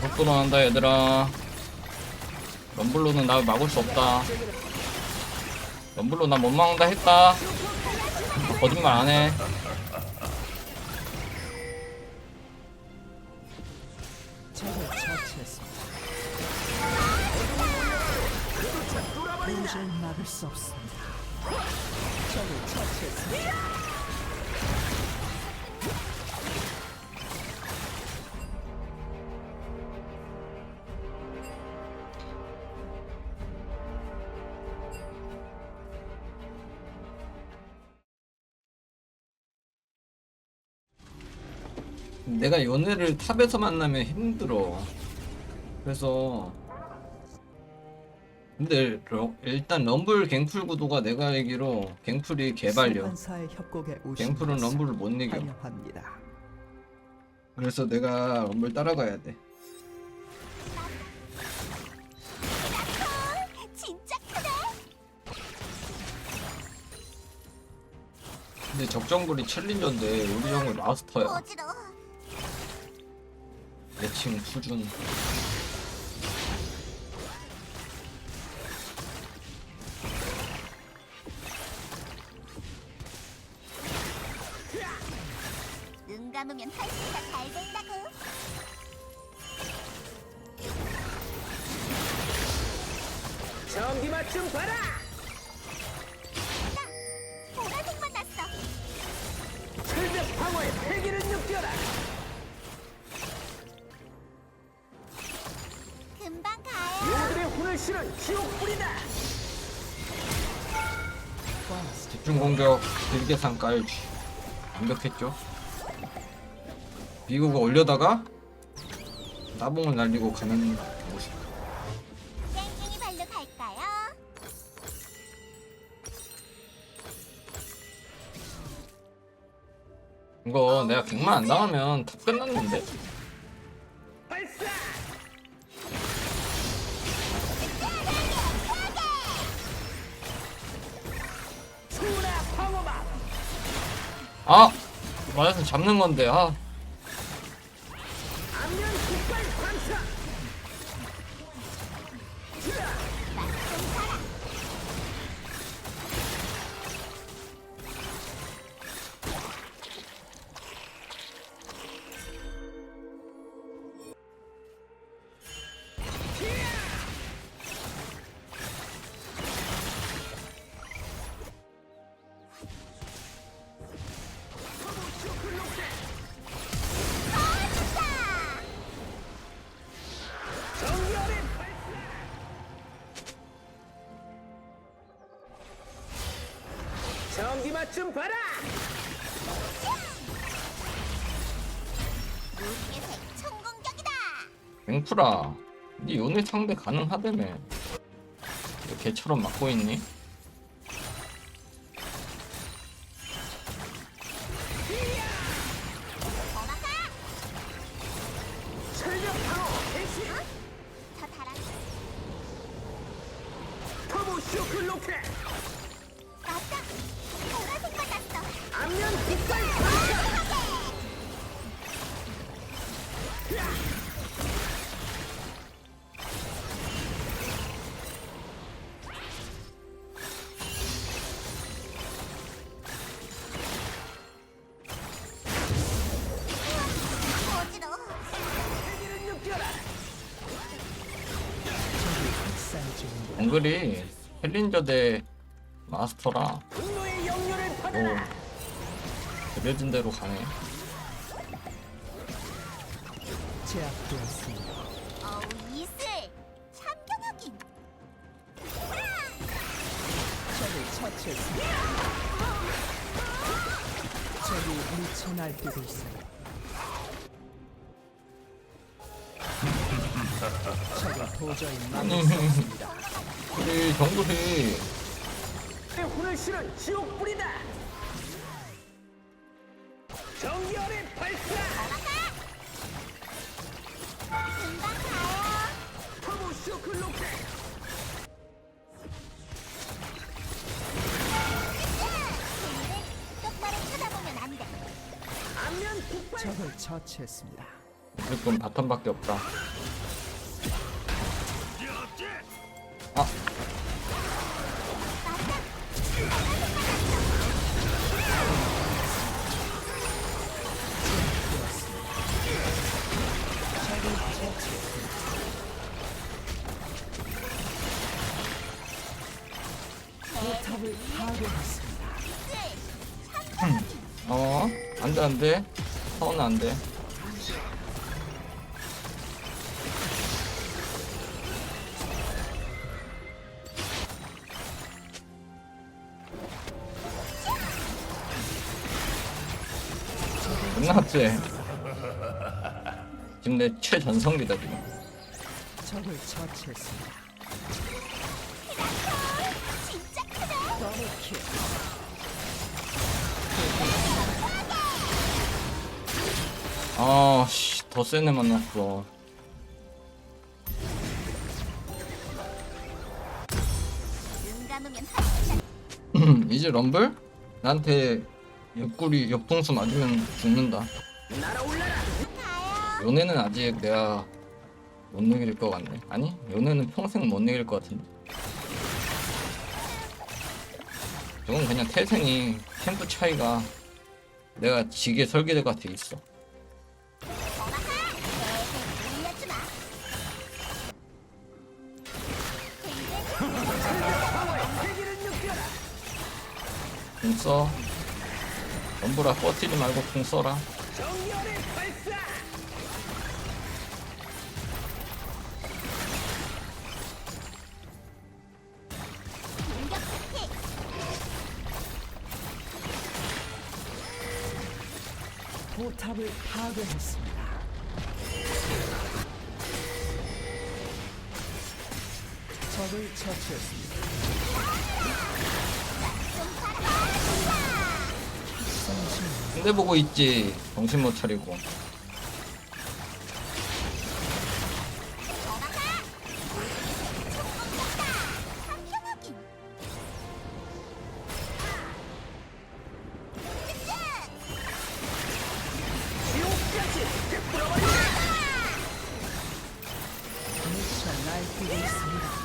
속도 나간다 얘들아. 럼블로는 나 막을 수 없다. 럼블로 나 못 막는다 했다. 거짓말 안해. 수 없습니다. 적을 처치했습니다. 내가 연애를 탑에서 만나면 힘들어 그래서 근데 러- 일단 럼블 갱풀 구도가 내가 알기로 갱풀이 개발려 소환사의 협곡에 오신 갱풀은 것을 럼블을 못 이겨 환영합니다. 그래서 내가 럼블 따라가야 돼 진짜. 근데 적정글이 챌린저인데 우리 형은 마스터야 어지러워. 매칭 수준 눈 감으면 훨씬 더잘 된다고. 전기맛 좀 봐라! 보라색 만났어. 철벽 방어의 패기를 느껴라! 실은 지옥불이다! 집중 공격 길게상 깔지 완벽했죠 미국을 올려다가 나봉을 날리고 가는 모습 땡땡이 발로 갈까요? 이거 내가 100만 안 당하면 다 끝났는데 아! 맞아서 잡는 건데 아 좀 봐라! 물개색 총공격이다. 맹프라 니 연애 상대 가능하다며 왜 개처럼 막고 있니? 엉글이 챌린저 대 마스터라 오! 그려진 대로 가네 제압되었습니다. 어우 이슬. 참경하긴. 적을 처치했습니다. 적이 미쳐 날뛰고 있습니다. 적을 도저히 막을 수 없습니다. 우리 정글이 의 혼을 실은 지옥불이다! 정열의 발사! 금방 가요. 터보 쇼크 로켓! 똑바로 쳐다보면 안 돼. 안면 깃발 적을 처치했습니다. 무조건 바텀밖에 없다. 포탑을 파괴했습니다. 어, 안 돼, 안 돼. 사원은 안 돼. 끝났지? 지금 내 최전성기다, 지금. 적을 처치했습니다. 아, 씨, 더 센 애 만났어. 이제 럼블? 나한테 옆구리, 옆동수 맞으면 죽는다. 요네는 아직 내가 못 이길 것 같네. 아니, 요네는 평생 못 이길 것 같은데. 저건 그냥 태생이 템프 차이가 내가 지게 설계대가 돼 있어. 궁 써. 럼블아 뻗지지 말고 궁 써라. 포탑을 파괴했습니다. 적을 처치했습니다. 근데 보고 있지. 정신 못 차리고.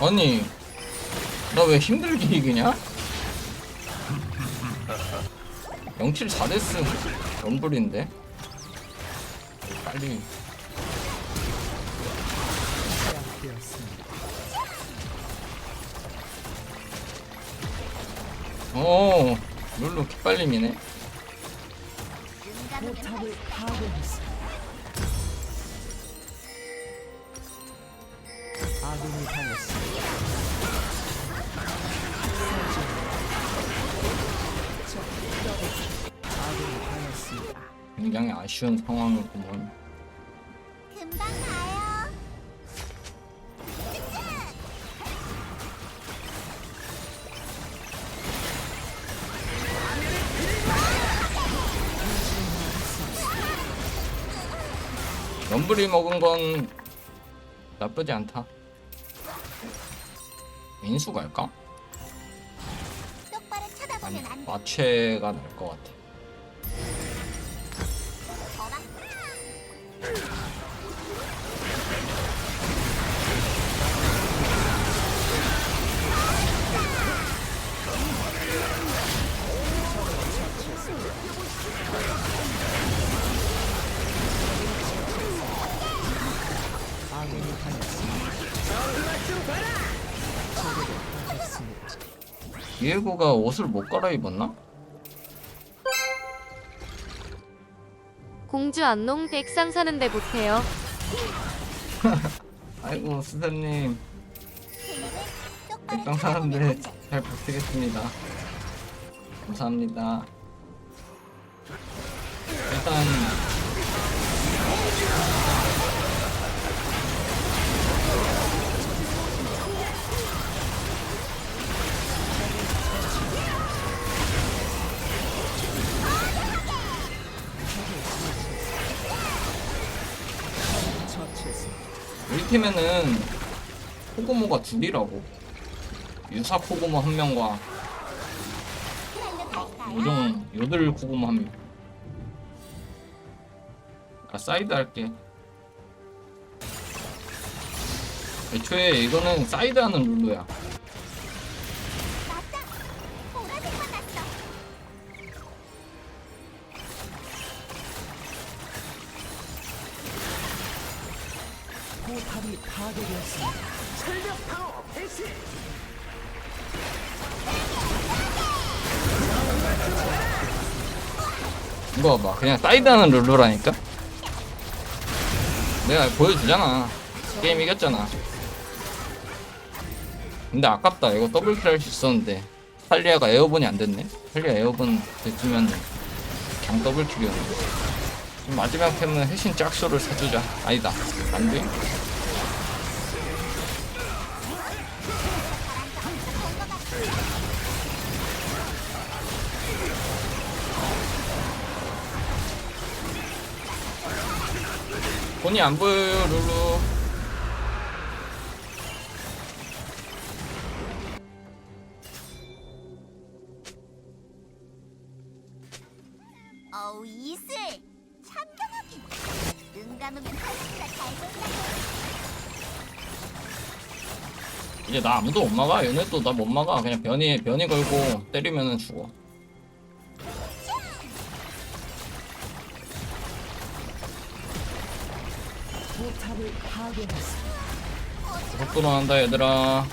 아니, 나 왜 힘들게 이기냐? 07 4데스 럼블인데? 빨리. 오 룰루 감으면 포탑을 파괴했습니다. 아군이 당했습니다. 굉장히 아쉬운 상황이구먼 금방 가요. 럼블이 먹은 건 나쁘지 않다 인수 갈까? 똑바로 쳐다보면 안 돼. 마체가 날 것 같아 디에고가 옷을 못 갈아입었나? 공주 안농 백상 사는데 못해요. 아이고 사는데 안 돼. 잘 부탁드리겠습니다 감사합니다 일단 팀에는 코고모가 둘이라고 유사 코고모 한 명과? 요정 요들 코고모 한 명. 아 사이드 할게 애초에 이거는 사이드 하는 룰루야 파괴되었습니다. 철벽 방어 개시. 이거 봐봐. 그냥 사이드 하는 룰루라니까? 내가 보여주잖아. 게임 이겼잖아. 근데 아깝다. 이거 더블킬 할 수 있었는데. 탈리아가 에어본이 안 됐네? 탈리아 에어본 됐으면 그냥 더블킬이었는데 마지막 템은 해신 짝쇼를 사주자. 아니다. 안돼 본이 안 보여요 룰루 어우 이슬. 참견하긴. 눈 감으면 훨씬 더잘 보인다고. 이제 나 아무도 못 막아 얘네 또 나 못 막아 그냥 변이 변이 걸고 때리면은 죽어 속도로 한다 얘들아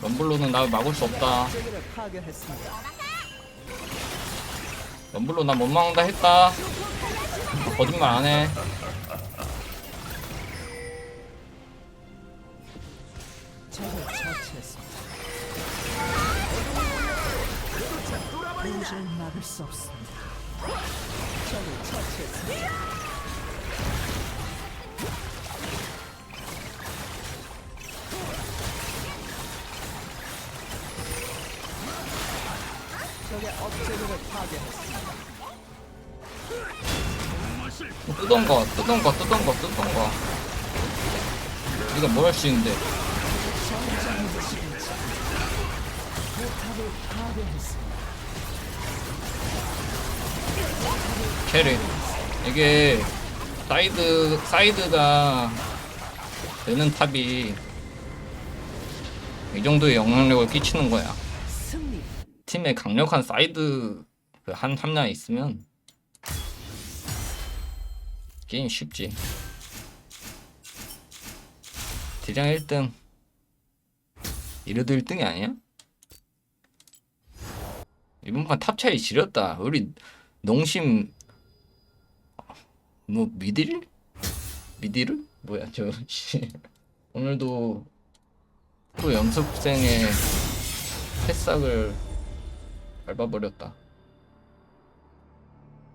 럼블로는 나 막을 수 없다. 럼블로 나 못 막는다 했다 거짓말 안해 수 없습니다. 적을 처치했습니다. 뜨던 거 뜨던 거 뜨던 거 뜨던 거 네가 뭘할수 있는데. 캐리 이게 사이드 사이드가 되는 탑이 이 정도의 영향력을 끼치는 거야. 팀에 강력한 사이드 그한 함량 있으면 게임 쉽지. 대장 1등. 이래도 1등이 아니야? 이번 판 탑 차이 지렸다. 우리 농심 뭐 미들? 미디를? 뭐야 저 씨. 오늘도 프로 연습생의 새싹을 밟아버렸다.